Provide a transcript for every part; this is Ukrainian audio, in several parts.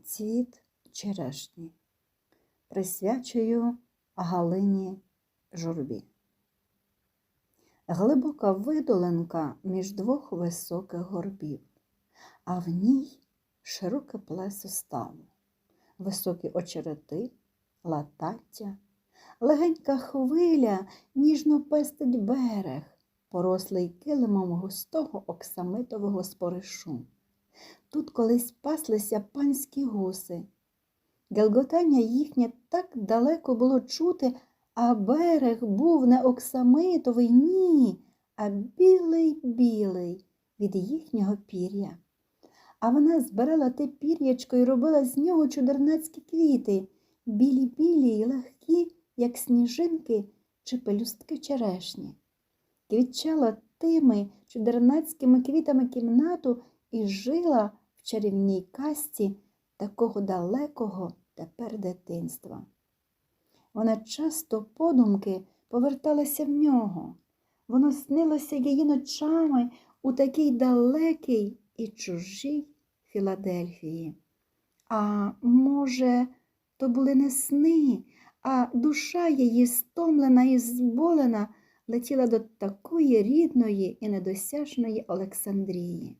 Цвіт черешні. Присвячую Галині журбі. Глибока видолинка між двох високих горбів, а в ній широке плесо ставу, високі очерети, латаття, легенька хвиля ніжно пестить берег, порослий килимом густого оксамитового споришу. Тут колись паслися панські гуси. Гелготання їхнє так далеко було чути, а берег був не оксамитовий, ні, а білий-білий від їхнього пір'я. А вона збирала те пір'ячко і робила з нього чудернацькі квіти, білі-білі й легкі, як сніжинки чи пелюстки черешні. Квітчала тими чудернацькими квітами кімнату і жила в чарівній касті такого далекого тепер дитинства. Вона часто подумки поверталася в нього. Воно снилося її ночами у такій далекій і чужій Філадельфії. А може, то були не сни, а душа її, стомлена і зболена, летіла до такої рідної і недосяжної Олександрії.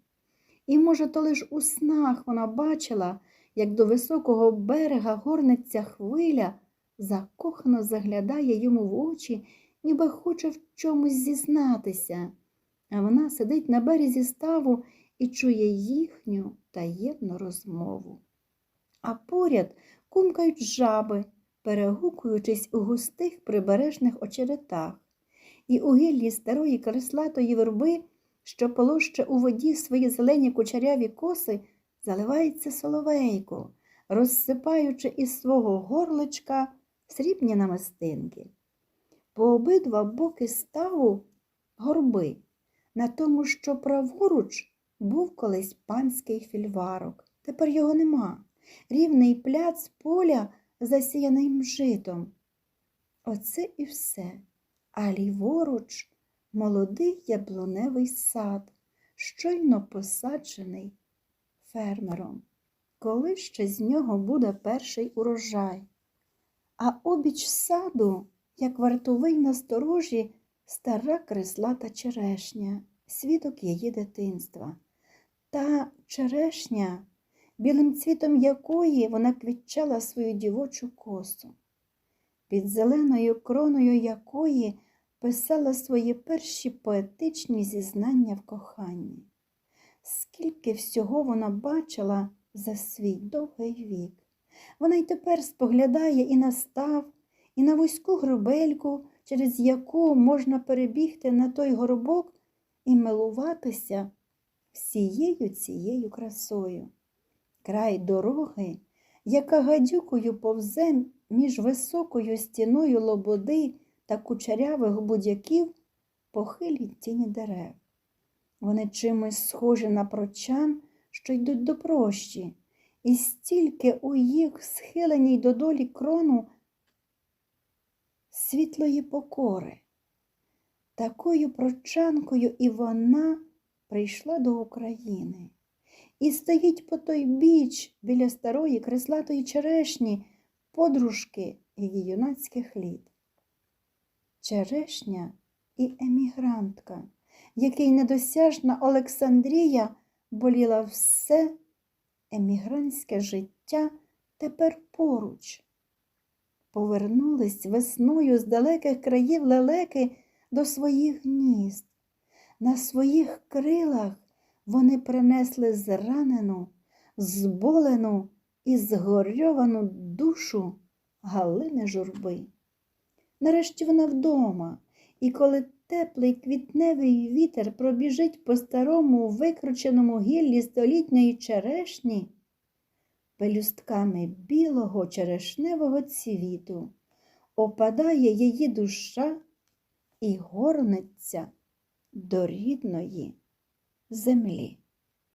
І, може, то лиш у снах вона бачила, як до високого берега горниться хвиля, закохано заглядає йому в очі, ніби хоче в чомусь зізнатися, а вона сидить на березі ставу і чує їхню таємну розмову. А поряд кумкають жаби, перегукуючись у густих прибережних очеретах, і у гіллі старої креслатої верби що полоще у воді свої зелені кучеряві коси, заливається соловейко, розсипаючи із свого горличка срібні намистинки. По обидва боки ставу горби, на тому, що праворуч був колись панський фільварок. Тепер його нема. Рівний пляц поля, засіяний мжитом. Оце і все. А ліворуч молодий яблуневий сад, щойно посаджений фермером. Коли ще з нього буде перший урожай? А обіч саду, як вартовий на сторожі, стара креслата черешня, свідок її дитинства. Та черешня, білим цвітом якої вона квітчала свою дівочу косу, під зеленою кроною якої писала свої перші поетичні зізнання в коханні. Скільки всього вона бачила за свій довгий вік. Вона й тепер споглядає і на став, і на вузьку гробельку, через яку можна перебігти на той горобок і милуватися всією цією красою. Край дороги, яка гадюкою повзе між високою стіною лободи та кучерявих будяків похилі тіні дерев. Вони чимось схожі на прочан, що йдуть до прощі, і стільки у їх схиленій додолі крону світлої покори. Такою прочанкою і вона прийшла до України і стоїть по той біч біля старої креслатої черешні, подружки її юнацьких літ черешня і емігрантка, який недосяжна Олександрія боліла все емігрантське життя тепер поруч. Повернулись весною з далеких країв лелеки до своїх гнізд. На своїх крилах вони принесли зранену, зболену і згорьовану душу Галини журби. Нарешті вона вдома, і коли теплий квітневий вітер пробіжить по старому викрученому гіллі столітньої черешні, пелюстками білого черешневого цвіту опадає її душа і горнеться до рідної землі.